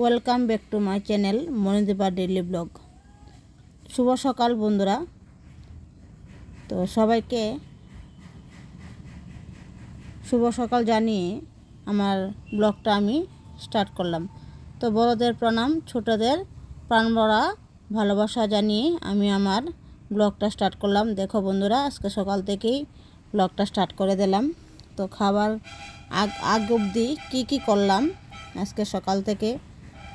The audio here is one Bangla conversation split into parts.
Welcome back to my channel Manidipa daily blog. শুভ সকাল বন্ধুরা। তো সবাইকে শুভ সকাল জানিয়ে আমার ব্লগটা আমি স্টার্ট করলাম। তো বড়দের প্রণাম, ছোটদের প্রাণ ভরা ভালোবাসা জানিয়ে আমি আমার ব্লগটা স্টার্ট করলাম। দেখো বন্ধুরা, আজকে সকাল থেকেই ব্লগটা স্টার্ট করে দিলাম। তো খাবার আগ আগ অবধি কী কী করলাম আজকে সকাল থেকে?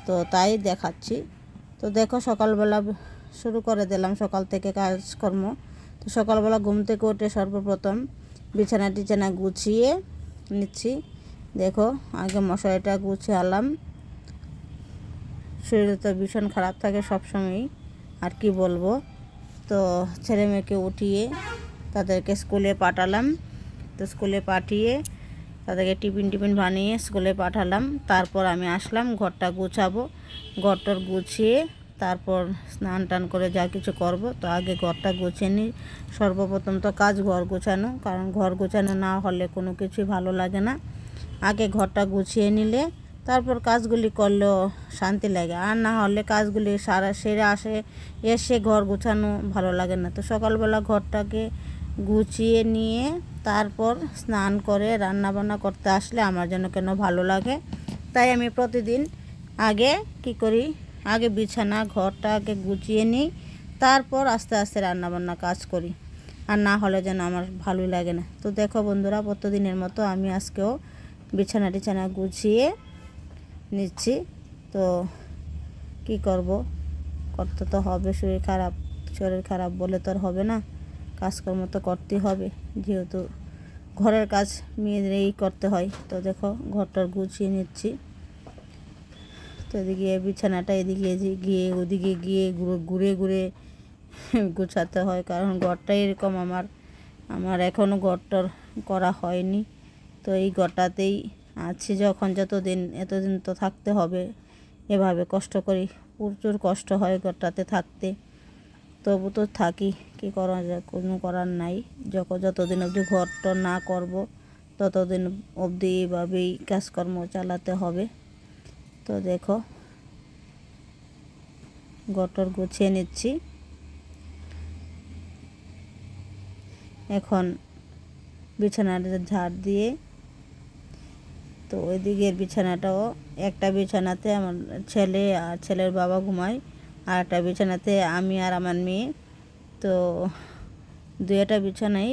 তো তাই দেখাচ্ছি। তো দেখো সকালবেলা শুরু করে দিলাম সকাল থেকে কাজকর্ম। তো সকালবেলা ঘুম থেকে উঠে সর্বপ্রথম বিছানা টিছানা গুছিয়ে নিচ্ছি। দেখো আগে মশারিটা গুছিয়ে আলাম শরীরে তো ভীষণ খারাপ থাকে সবসময়ই, আর কি বলব? তো ছেলে মেয়েকে উঠিয়ে তাদেরকে স্কুলে পাঠালাম। তো স্কুলে পাঠিয়ে তাদেরকে টিফিন টিফিন বানিয়ে স্কুলে পাঠালাম। তারপর আমি আসলাম, ঘরটা গুছাবো। ঘরটার গুছিয়ে তারপর স্নান টান করে যা কিছু করব। তো আগে ঘরটা গুছিয়ে নিই। সর্বপ্রথম তো কাজ ঘর গোছানো, কারণ ঘর গোছানো না হলে কোনো কিছুই ভালো লাগে না। আগে ঘরটা গুছিয়ে নিলে তারপর কাজগুলি করলেও শান্তি লাগে। আর না হলে কাজগুলি সারা সেরে আসে, এসে ঘর গোছানো ভালো লাগে না। তো সকালবেলা ঘরটাকে গুছিয়ে নিয়ে তারপর স্নান করে রান্না বান্না করতে আসলে আমার যেন কেন ভালো লাগে? তাই আমি প্রতিদিন আগে কি করি? আগে বিছানা, ঘরটা আগে গুছিয়ে নিই, তারপর আস্তে আস্তে রান্না বান্না কাজ করি। আর না হলে যেন আমার ভালোই লাগে না। তো দেখো বন্ধুরা, প্রতিদিনের মতো আমি আজকেও বিছানা টিছানা গুছিয়ে নিচ্ছি। তো কি করব? করতে তো হবে, শরীর খারাপ শরীর খারাপ বলে তো আর হবে না। কাজকর্ম তো করতেই হবে। যেহেতু ঘরের কাজ মেয়েদেরই করতে হয়। তো দেখো, ঘরটার গুছিয়ে নিচ্ছি। তো এদিকে বিছানাটা এদিকে গিয়ে ওদিকে গিয়ে ঘুরে ঘুরে ঘুরে গুছাতে হয়। কারণ ঘরটা এরকম আমার আমার এখনও ঘরটর করা হয়নি। তো এই ঘরটাতেই আছি যখন, যতদিন, এতদিন তো থাকতে হবে। এভাবে কষ্ট করি। প্রচুর কষ্ট হয় ঘরটাতে থাকতে। তবু তো থাকি। কি করা যায়, কোনো করার নাই। যখন যতদিন অবধি ঘরটা না করব, ততদিন অবধি এইভাবেই কাজকর্ম চালাতে হবে। তো দেখো, গটর গুছিয়ে নিচ্ছি। এখন বিছানাটা ঝাড় দিয়ে, তো ওই দিকের বিছানাটাও, একটা বিছানাতে আমার ছেলে আর ছেলের বাবা ঘুমায়, আর একটা বিছানাতে আমি আর আমার মেয়ে তো দু একটা বিছানায়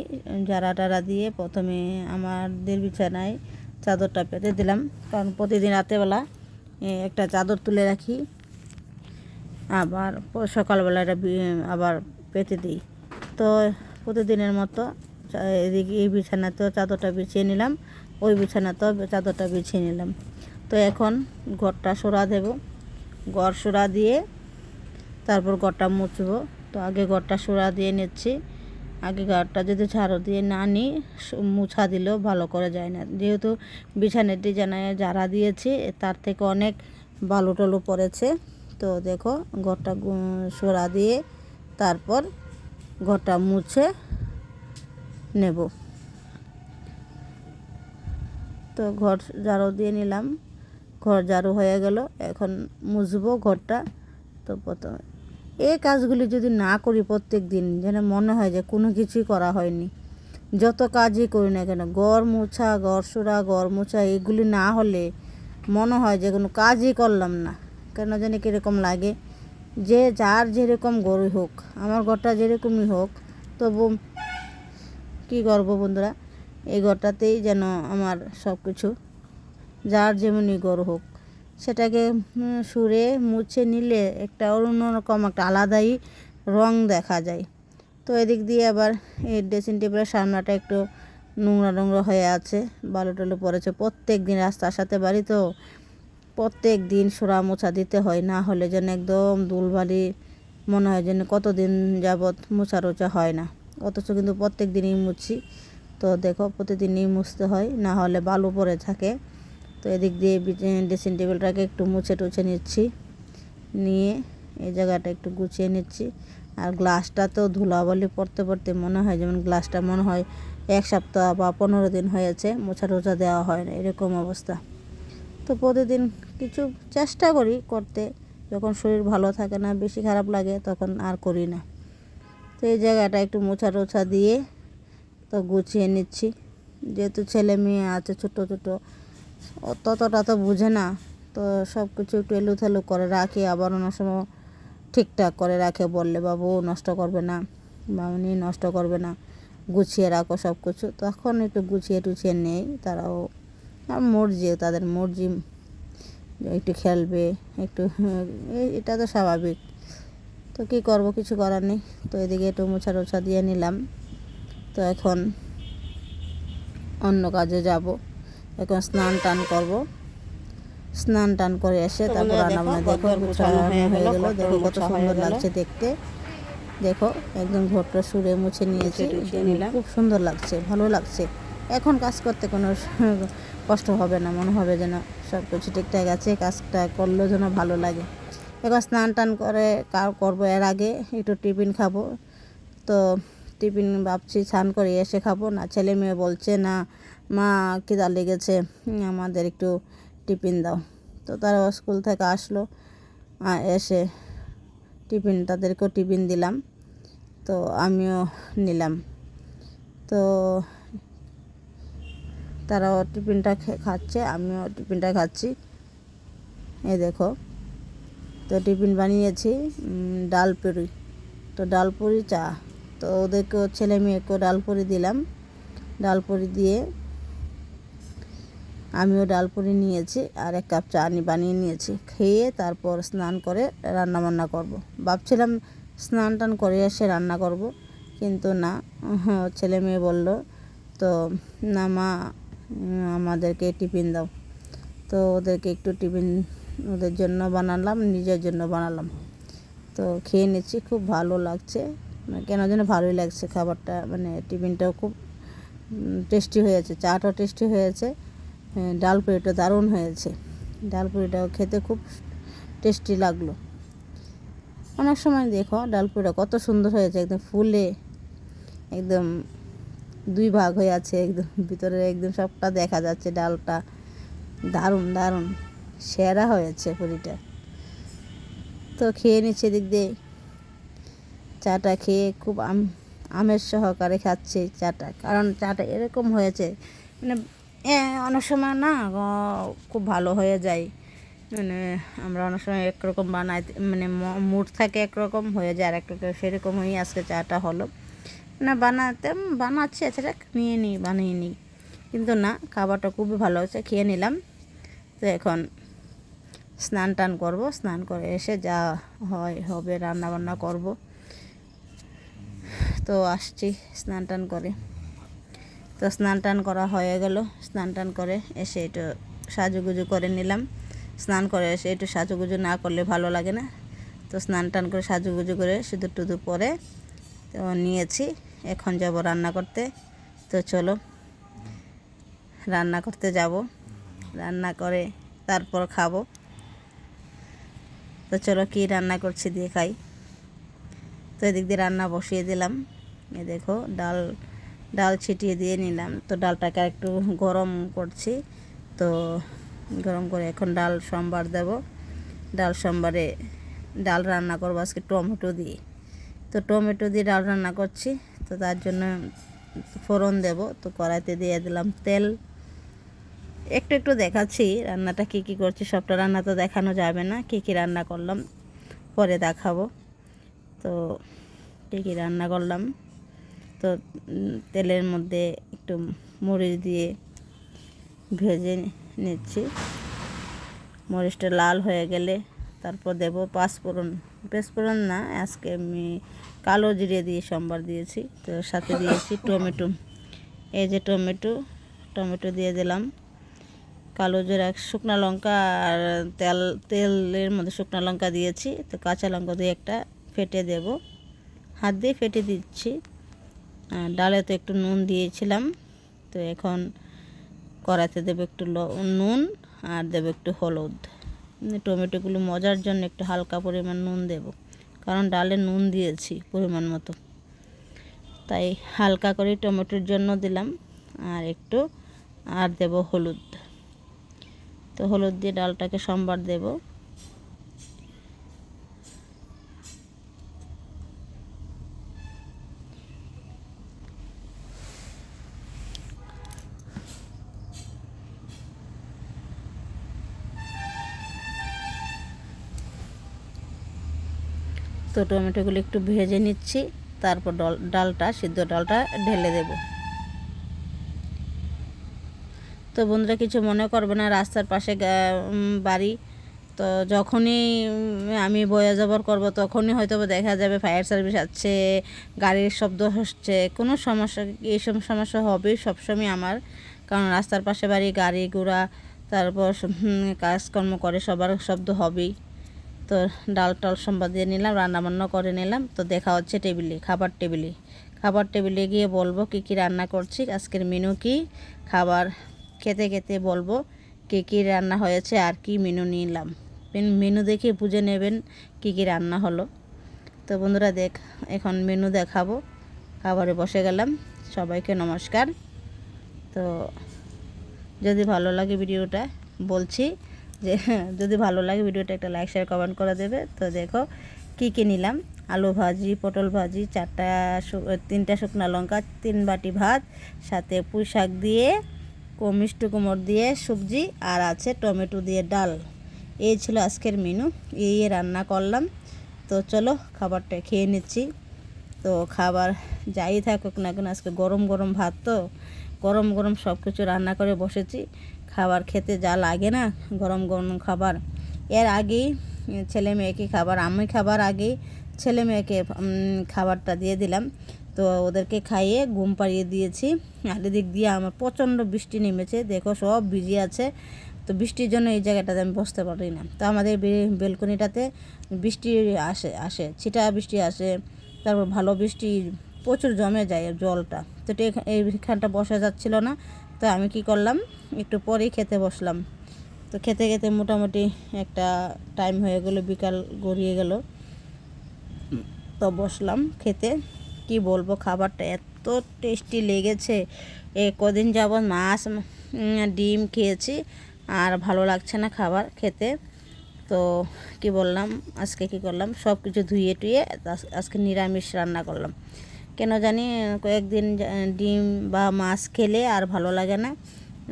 জারা টারা দিয়ে প্রথমে আমাদের বিছানায় চাদরটা পেতে দিলাম। কারণ প্রতিদিন রাতেবেলা একটা চাদর তুলে রাখি। আবার সকালবেলা এটা আবার পেতে দিই। তো প্রতিদিনের মতো এদিকে এই বিছানাতেও চাদরটা বিছিয়ে নিলাম, ওই বিছানাতেও চাদরটা বিছিয়ে নিলাম। তো এখন ঘরটা সরা দেব। ঘর সরা দিয়ে তারপর ঘরটা মুছবো। তো আগে ঘরটা সরা দিয়ে নিচ্ছি। আগে ঘরটা যদি ঝাড়ু দিয়ে না নিই মুছা দিলেও ভালো করে যায় না। যেহেতু বিছানার ডিজাইনে যারা দিয়েছি, তার থেকে অনেক বালু টালু পড়েছে। তো দেখো, ঘরটা সরা দিয়ে তারপর ঘরটা মুছে নেব। তো ঘর ঝাড়ু দিয়ে নিলাম। ঘর ঝাড়ু হয়ে গেল, এখন মুছবো ঘরটা। তো প্রথমে এই কাজগুলি যদি না করি প্রত্যেক দিন, যেন মনে হয় যে কোনো কিছুই করা হয়নি। যত কাজই করি না কেন, ঘর মোছা, ঘর সোরা, ঘর মোছা, এগুলি না হলে মনে হয় যে কোনো কাজই করলাম না। কেন জানি কীরকম লাগে? যে যার যেরকম গরুই হোক, আমার ঘরটা যেরকমই হোক, তবু কী করব বন্ধুরা? এই ঘরটাতেই যেন আমার সব কিছু যার যেমনই গরু হোক। সেটাকে সুরে মুছে নিলে একটা অন্যরকম একটা আলাদাই রং দেখা যায়। তো এদিক দিয়ে আবার এই ড্রেসিং টেবিলের সামনাটা একটু নোংরা নোংরা হয়ে আছে, বালু টালু পড়েছে। প্রত্যেক দিন রাস্তার সাথে বাড়ি তো প্রত্যেক দিন সোরা মোছা দিতে হয়, না হলে যেন একদম দুলবালি মনে হয় যেন কতদিন যাবৎ মোছা রোচা হয় না। অথচ কিন্তু প্রত্যেক দিনই মুছি। তো দেখো, প্রতিদিনই মুছতে হয়, না হলে বালু পড়ে থাকে। তো এদিক দিয়ে ড্রেসিং টেবিলটাকে একটু মুছে টুছে নিচ্ছি। নিয়ে এই জায়গাটা একটু গুছিয়ে নিচ্ছি। আর গ্লাসটা তো ধুলাবালি পড়তে পড়তে মনে হয়, যেমন গ্লাসটা মনে হয় এক সপ্তাহ বা পনেরো দিন হয়েছে মোছা টোছা দেওয়া হয় না, এরকম অবস্থা। তো প্রতিদিন কিছু চেষ্টা করি করতে, যখন শরীর ভালো থাকে না, বেশি খারাপ লাগে, তখন আর করি না। তো এই জায়গাটা একটু মোছা টোছা দিয়ে তো গুছিয়ে নিচ্ছি। যেহেতু ছেলে মেয়ে আছে, ছোটো ছোটো ততটা তো বুঝে না। তো সব কিছু একটু এলুথেলু করে রাখে, আবার অনেক সময় ঠিকঠাক করে রাখে বললে, বাবু, নষ্ট করবে না বা মামনি, নষ্ট করবে না, গুছিয়ে রাখো সব কিছু। তখন একটু গুছিয়ে টুছিয়ে নেই, তারাও আর মর্জি, তাদের মর্জি, একটু খেলবে, একটু এটা তো স্বাভাবিক। তো কী করব, কিছু করার নেই। তো এদিকে একটু মোছা টোছা দিয়ে নিলাম। তো এখন অন্য কাজে যাব। এখন স্নান টান করব। স্নান টান করে এসে তারপর রান্না বান্না দেখো, গুছানো হয়ে গেল দেখো কত সুন্দর লাগছে দেখতে। দেখো একদম ঘরটা সুরে মুছে নিয়েছি। খুব সুন্দর লাগছে ভালো লাগছে। এখন কাজ করতে কোনো কষ্ট হবে না মনে হবে যেন সব কিছু ঠিকঠাক আছে কাজটা করলেও যেন ভালো লাগে। এবার স্নান টান করে কার করব এর আগে একটু টিফিন খাব। তো টিফিন ভাবছি স্নান করে এসে খাব না ছেলে মেয়ে বলছে না মা, খিদা লেগেছে আমাদের একটু টিফিন দাও। তো তারা স্কুল থেকে আসলো এসে টিফিন, তাদেরকেও টিফিন দিলাম। তো আমিও নিলাম। তো তারাও টিফিনটা খাচ্ছে, আমিও টিফিনটা খাচ্ছি। এ দেখো, তো টিফিন বানিয়েছি ডাল পুরি। তো ডাল পুরি চা, তো ওদেরকেও, ছেলে মেয়েকেও ডাল পুরি দিলাম। ডাল পুরি দিয়ে আমিও ডাল পুরি নিয়েছি আর এক কাপ চা বানিয়ে নিয়েছি। খেয়ে তারপর স্নান করে রান্না বান্না করব। ভাবছিলাম স্নান টান করে এসে রান্না করব কিন্তু না ছেলে মেয়ে বলল তো না মা আমাদেরকে টিফিন দাও। তো ওদেরকে একটু টিফিন ওদের জন্য বানালাম নিজের জন্য বানালাম। তো খেয়ে নিচ্ছি খুব ভালো লাগছে। কেন যেন ভালোই লাগছে খাবারটা মানে টিফিনটাও খুব টেস্টি হয়েছে চাটাও টেস্টি হয়েছে হ্যাঁ, ডাল পুরিটা দারুণ হয়েছে। ডাল পুরিটাও খেতে খুব টেস্টি লাগল। অনেক সময় দেখো, ডাল পুরিটা কত সুন্দর হয়েছে, একদম ফুলে, একদম দুই ভাগ হয়ে আছে, একদম ভিতরে একদম সবটা দেখা যাচ্ছে ডালটা। দারুণ দারুণ, সেরা হয়েছে পুরিটা। তো খেয়ে নিচ্ছে দিক দিয়ে। চাটা খেয়ে খুব আম, আমের সহকারে খাচ্ছে চাটা, কারণ চাটা এরকম হয়েছে মানে অনেক সময় না খুব ভালো হয়ে যায়। মানে আমরা অনেক সময় একরকম বানাই মানে মুড থাকে একরকম, হয়ে যায় আর একটা সেরকমই আজকে চাটা হলো। না, বানাতে, বানাচ্ছি এছাড়া নিয়ে নিই বানিয়ে নিই কিন্তু না, খাবারটা খুবই ভালো হয়েছে, খেয়ে নিলাম। তো এখন স্নান টান করব, স্নান করে এসে যা হয়, হবে রান্না বান্না করব। তো আসছি স্নান টান করে। তো স্নান টান করা হয়ে গেল। স্নান টান করে এসে একটু সাজুগুজু করে নিলাম। স্নান করে এসে একটু সাজুগুজু না করলে ভালো লাগে না। তো স্নান টান করে সাজুগুজু করে সিঁদুর টুদুর পরে তো নিয়েছি। এখন যাব রান্না করতে। তো চলো, রান্না করতে যাব। রান্না করে তারপর খাব। তো চলো কী রান্না করছি দিয়ে খাই। তো এদিক দিয়ে রান্না বসিয়ে দিলাম। এ দেখো, ডাল ডাল ছিটিয়ে দিয়ে নিলাম। তো ডালটাকে একটু গরম করছি। তো গরম করে এখন ডাল সোমবার দেব। ডাল সোমবারে ডাল রান্না করব আজকে টমেটো দিয়ে। তো টমেটো দিয়ে ডাল রান্না করছি। তো তার জন্য ফোড়ন দেব। তো কড়াইতে দিয়ে দিলাম তেল। একটু একটু দেখাচ্ছি রান্নাটা কী কী করছি। সবটা রান্না তো দেখানো যাবে না। কী কী রান্না করলাম, পরে দেখাবো। তো কী কী রান্না করলাম। তো তেলের মধ্যে একটু মরিচ দিয়ে ভেজে নিচ্ছি। মরিচটা লাল হয়ে গেলে তারপর দেব পাঁচফোড়ন। পাঁচফোড়ন না, আজকে আমি কালো জিরে দিয়ে সোমবার দিয়েছি, তো সাথে দিয়েছি টমেটো। এই যে টমেটো টমেটো দিয়ে দিলাম। কালো জিরা, শুকনো লঙ্কা আর তেল, তেলের মধ্যে শুকনো লঙ্কা দিয়েছি, তো কাঁচা লঙ্কা দিয়ে একটা ফেটে দেব। হাত দিয়ে ফেটে দিচ্ছি। ডালে তো একটু নুন দিয়েছিলাম। তো এখন কড়াইতে দেবো একটু নুন আর দেবো একটু হলুদ। টমেটোগুলো মজার জন্য একটু হালকা পরিমাণ নুন দেব। কারণ ডালে নুন দিয়েছি পরিমাণ মতো। তাই হালকা করে টমেটোর জন্য দিলাম আর একটু আর দেব হলুদ। তো হলুদ দিয়ে ডালটাকে সম্বার দেব। তো টমেটোগুলো একটু ভেজে নিচ্ছি, তারপর ডল, ডালটা, সিদ্ধ ডালটা ঢেলে দেব। তো বন্ধুরা কিছু মনে করবে না, রাস্তার পাশে বাড়ি। তো যখনই আমি বয়া যাবার করব, তখনই হয়তো দেখা যাবে ফায়ার সার্ভিস আছে গাড়ির শব্দ হচ্ছে, কোনো সমস্যা এইসব সমস্যা হবেই সবসময় আমার। কারণ রাস্তার পাশে বাড়ি, গাড়ি ঘোড়া, তারপর কাজকর্ম করে সবার শব্দ হবেই। তো ডাল টাল সম্বাদ দিয়ে নিলাম রান্না বান্না করে নিলাম। তো দেখা হচ্ছে টেবিলে, খাবার টেবিলে। খাবার টেবিলে গিয়ে বলব কি কি রান্না করছি, আজকের মেনু কি, খাবার খেতে খেতে বলব কি কি রান্না হয়েছে আর কি মেনু নিলাম। মেন- মেনু দেখে বুঝে নেবেন কি কি রান্না হলো। তো বন্ধুরা দেখ, এখন মেনু দেখাবো। খাবারে বসে গেলাম, সবাইকে নমস্কার। তো যদি ভালো লাগে ভিডিওটা বলছি যে যদি ভালো লাগে ভিডিওটা একটা লাইক শেয়ার কমেন্ট করে দেবে। তো দেখো, কি কি নিলাম? আলু ভাজি, পটল ভাজি, চারটা তিনটা শুকনো লঙ্কা, তিন বাটি ভাত, সাথে পুঁই শাক দিয়ে মিষ্টি কুমড় দিয়ে সবজি, আর আছে টমেটো দিয়ে ডাল। এই ছিল আজকের মেনু এই রান্না করলাম। তো চলো, খাবারটা খেয়ে নিচ্ছি। তো খাবার যাই থাকুক না কেন, আজকে গরম গরম ভাত তো, গরম গরম সব কিছু রান্না করে বসেছি। খাবার খেতে যা লাগে না, গরম গরম খাবার। এর আগেই ছেলে মেয়েকে খাবার, আমি খাবার আগেই ছেলে মেয়েকে খাবারটা দিয়ে দিলাম। তো ওদেরকে খাইয়ে ঘুম পাড়িয়ে দিয়েছি। আর এদিক দিয়ে আমার প্রচণ্ড বৃষ্টি নেমেছে। দেখো সব ভিজে আছে। তো বৃষ্টির জন্য এই জায়গাটাতে আমি বসতে পারি না। তো আমাদের বেলকনিটাতে বৃষ্টি আসে আসে, ছিটা বৃষ্টি আসে, তারপর ভালো বৃষ্টি, প্রচুর জমে যায় জলটা। তো এইখানটা বসা যাচ্ছিল না। তো আমি কি করলাম? একটু পরেই খেতে বসলাম। তো খেতে খেতে মোটামুটি একটা টাইম হয়ে গেল, বিকাল গড়িয়ে গেল। তো বসলাম খেতে। কি বলব, খাবারটা এত টেস্টি লেগেছে। এ কদিন যাবৎ মাছ ডিম খেয়েছি আর ভালো লাগছে না খাবার খেতে। তো কি বললাম, আজকে কি করলাম? সব কিছু ধুয়ে টুয়ে আজ- আজকে নিরামিষ রান্না করলাম। কেন জানি, কয়েকদিন ডিম বা মাছ খেলে আর ভালো লাগে না।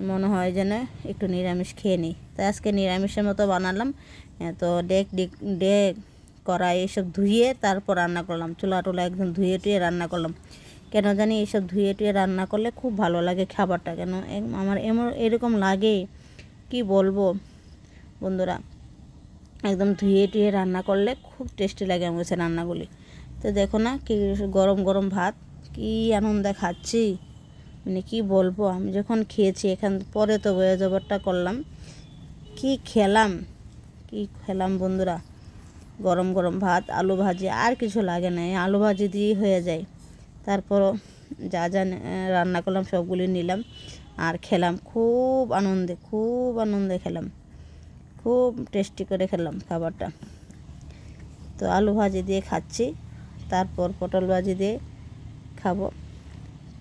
মনে হয় যেন একটু নিরামিষ খেয়ে নিই। তাই আজকে নিরামিষের মতো বানালাম। তো ডেক ডিক কড়াই এসব ধুয়ে তারপর রান্না করলাম। চুলা টুলা একদম ধুয়ে টুয়ে রান্না করলাম। কেন জানি এইসব ধুয়ে টুয়ে রান্না করলে খুব ভালো লাগে খাবারটা। কেন আমার এমন, এরকম লাগে, কি বলব? বন্ধুরা, একদম ধুয়ে টুয়ে রান্না করলে খুব টেস্টি লাগে আমার কাছে রান্নাগুলি। তো দেখো না কি গরম গরম ভাত, কি আনন্দে খাচ্ছি। মানে কি বলব, আমি যখন খেয়েছি এখান পরে তো বয়ে জবরটা করলাম। কি খেলাম কি খেলাম বন্ধুরা। গরম গরম ভাত, আলু ভাজি, আর কিছু লাগে না আলু ভাজি দিয়েই হয়ে যায়। তারপরও যা যা রান্না করলাম সবগুলি নিলাম আর খেলাম। খুব আনন্দে খুব আনন্দে খেলাম। খুব টেস্টি করে খেলাম খাবারটা। তো আলু ভাজি দিয়ে খাচ্ছি। তারপর পটল ভাজি দিয়ে খাব।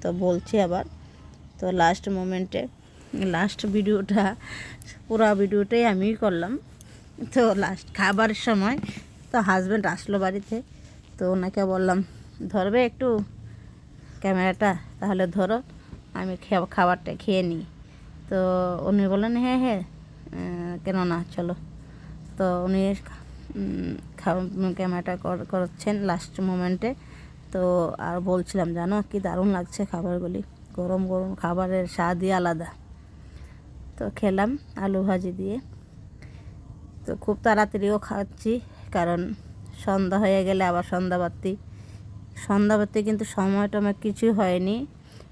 তো বলছি আবার, তো লাস্ট মোমেন্টে লাস্ট ভিডিওটা, পুরো ভিডিওটাই আমিই করলাম। তো লাস্ট খাবারের সময় তো হাজব্যান্ড আসলো বাড়িতে, তো ওনাকে বললাম, ধরবে একটু ক্যামেরাটা? তাহলে ধরো, আমি খাবারটা খেয়ে নিই। তো উনি বললেন হ্যাঁ হ্যাঁ কেন না চলো। তো উনি ক্যামেরাটা কর- করছেন লাস্ট মোমেন্টে তো আর বলছিলাম, জানো কি দারুণ লাগছে খাবারগুলি? গরম গরম খাবারের স্বাদই আলাদা। তো খেলাম আলু ভাজি দিয়ে। তো খুব তাড়াতাড়িও খাচ্ছি, কারণ সন্ধ্যা হয়ে গেলে আবার সন্ধ্যাবাতি। সন্ধ্যাবাতি কিন্তু সময় টময় কিছুই হয়নি।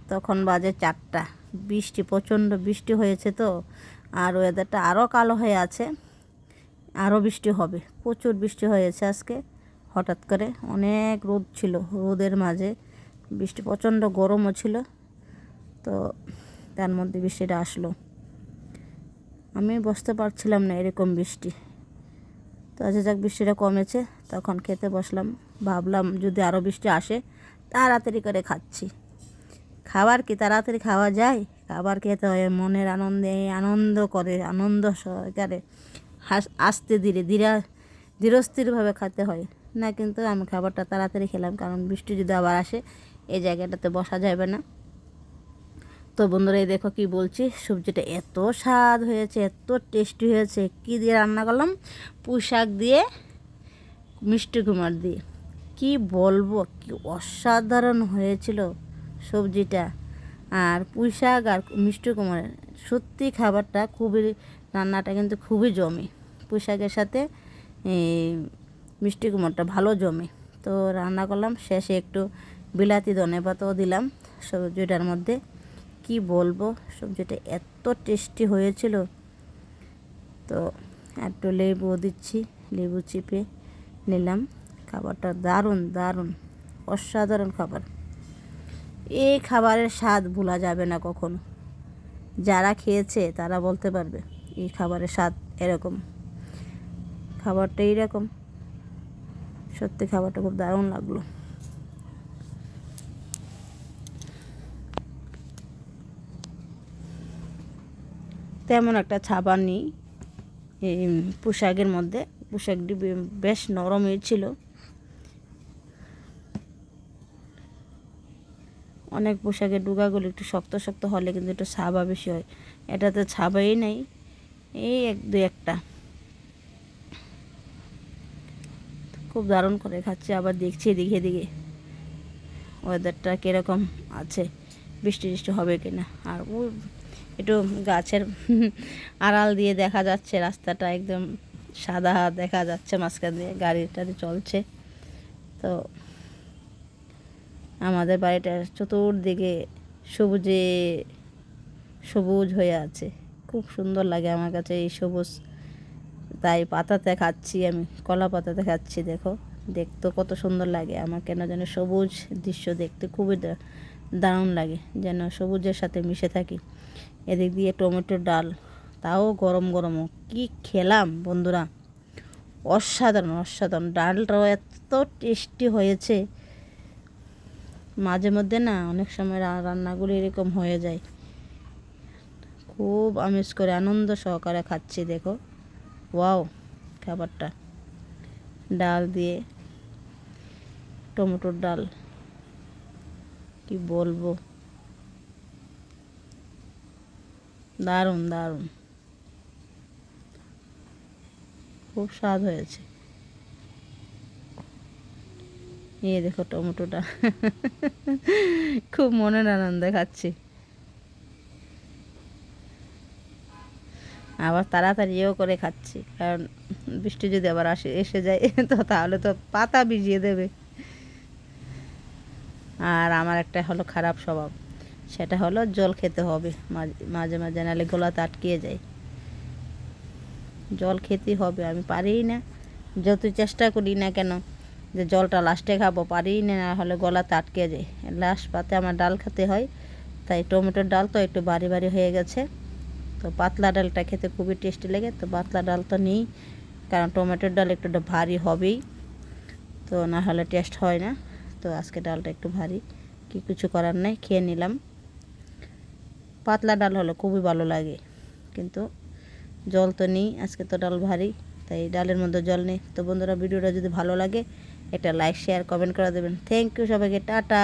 তখন বাজে চারটা। বৃষ্টি, প্রচণ্ড বৃষ্টি হয়েছে তো, আর ওয়েদারটা আরও কালো হয়ে আছে। আরও বৃষ্টি হবে। প্রচুর বৃষ্টি হয়েছে আজকে। হঠাৎ করে অনেক রোদ ছিল। রোদের মাঝে বৃষ্টি প্রচণ্ড গরমও ছিল। তো তার মধ্যে বৃষ্টিটা আসলো। আমি বসতে পারছিলাম না এরকম বৃষ্টি। তো আচ্ছা যাক, বৃষ্টিটা কমেছে। তখন খেতে বসলাম। ভাবলাম যদি আরও বৃষ্টি আসে, তাড়াতাড়ি করে খাচ্ছি। খাবার কি তাড়াতাড়ি খাওয়া যায়? খাবার খেতে হয় মনের আনন্দে, আনন্দ করে, আনন্দ সহকারে। আস্তে ধীরে, ধীরা, ধীরস্থিরভাবে খেতে হয়। না, কিন্তু আমি খাবারটা তাড়াতাড়ি খেলাম, কারণ বৃষ্টি যদি আবার আসে, এই জায়গাটাতে বসা যাবে না। তো বন্ধুরা, এই দেখো কি বলছি, সবজিটা এত স্বাদ হয়েছে, এত টেস্টি হয়েছে। কি দিয়ে রান্না করলাম? পুঁই শাক দিয়ে, মিষ্টি কুমার দিয়ে। কি বলব, কি অসাধারণ হয়েছিল সবজিটা। আর পুঁই শাক আর মিষ্টি কুমারের সত্যি খাবারটা খুবই, রান্নাটা কিন্তু খুবই জমে। পুঁই শাকের সাথে মিষ্টি কুমড়টা ভালো জমে। তো রান্না করলাম, শেষে একটু বিলাতি ধনে পাতাও দিলাম সবজিটার মধ্যে। কি বলব, সবজিটা এত টেস্টি হয়েছিল। তো একটু লেবু দিচ্ছি, লেবু চিপে নিলাম। খাবারটা দারুণ দারুণ, অসাধারণ খাবার। এই খাবারের স্বাদ ভোলা যাবে না কখনো। যারা খেয়েছে তারা বলতে পারবে, এই খাবারের স্বাদ এরকম। খাবারটা এইরকম। সত্যি খাবারটা খুব দারুণ লাগল। তেমন একটা ছাবার নেই। এই পোশাকের মধ্যে। পোশাকটি বেশ নরমই ছিল। অনেক পোশাকের ডুগাগুলো একটু শক্ত শক্ত হলে কিন্তু একটু ছাবা বেশি হয়। এটাতে ছাবাই নেই। এই এক দু একটা। খুব দারুণ করে খাচ্ছি, আবার দেখছি দেখে এদিকে। ওয়েদারটা কীরকম আছে, বৃষ্টি টিষ্টি হবে কি না আর ও একটু গাছের আড়াল দিয়ে দেখা যাচ্ছে, রাস্তাটা একদম সাদা দেখা যাচ্ছে, মাঝখান দিয়ে গাড়ি টাড়ি চলছে। তো আমাদের বাড়িটা চতুর্দিকে সবুজে, সবুজ হয়ে আছে। খুব সুন্দর লাগে আমার কাছে এই সবুজ তাই পাতাতে খাচ্ছি আমি, কলা পাতাতে খাচ্ছি, দেখো। দেখতে কত সুন্দর লাগে, আমার কেন যেন সবুজ দৃশ্য দেখতে খুবই দারুণ লাগে, যেন সবুজের সাথে মিশে থাকি। এদিক দিয়ে টমেটোর ডাল, তাও গরম গরমও কি খেলাম বন্ধুরা। অসাধারণ অসাধারণ, ডালটাও এত টেস্টি হয়েছে। মাঝে মধ্যে না, অনেক সময় রান্নাগুলো এরকম হয়ে যায়। খুব আমেজ করে, আনন্দ সহকারে খাচ্ছি, দেখো। ওয়াও, খাবারটা। ডাল দিয়ে টমেটোর ডাল। কি বলব? দারুণ দারুণ। খুব স্বাদ হয়েছে। এই দেখো টমেটোটা। খুব মনের আনন্দে খাচ্ছি। আবার তাড়াতাড়ি তাড়াতাড়িও করে খাচ্ছি। কারণ বৃষ্টি যদি আবার আসে, এসে যায়, তো তাহলে তো পাতা ভিজিয়ে দেবে। আর আমার একটা হলো খারাপ স্বভাব। সেটা হলো জল খেতে হবে। মাঝে মাঝে নাহলে গলাতে আটকিয়ে যায়। জল খেতেই হবে। আমি পারিই না। যত চেষ্টা করি না কেন, যে জলটা লাস্টে খাব, পারিই না না হলে গলাতে আটকে যায়। লাস্ট পাতে আমার ডাল খেতে হয়। তাই টমেটোর ডাল তো একটু বাড়ি বাড়ি হয়ে গেছে। তো পাতলা ডালটা খেতে খুবই টেস্টি লাগে, তো পাতলা ডাল তো নেই, কারণ টমেটোর ডাল একটু ভারী হবেই, তো না হলে টেস্ট হয় না, তো আজকে ডালটা একটু ভারী, কি কিছু করার নেই, খেয়ে নিলাম। পাতলা ডাল হলে খুবই ভালো লাগে, কিন্তু জল তো নেই, আজকে তো ডাল ভারী, তাই ডালের মধ্যে জল নেই, তো বন্ধুরা ভিডিওটা যদি ভালো লাগে, একটা লাইক, শেয়ার, কমেন্ট করে দেবেন। থ্যাংক ইউ সবাইকে, টাটা!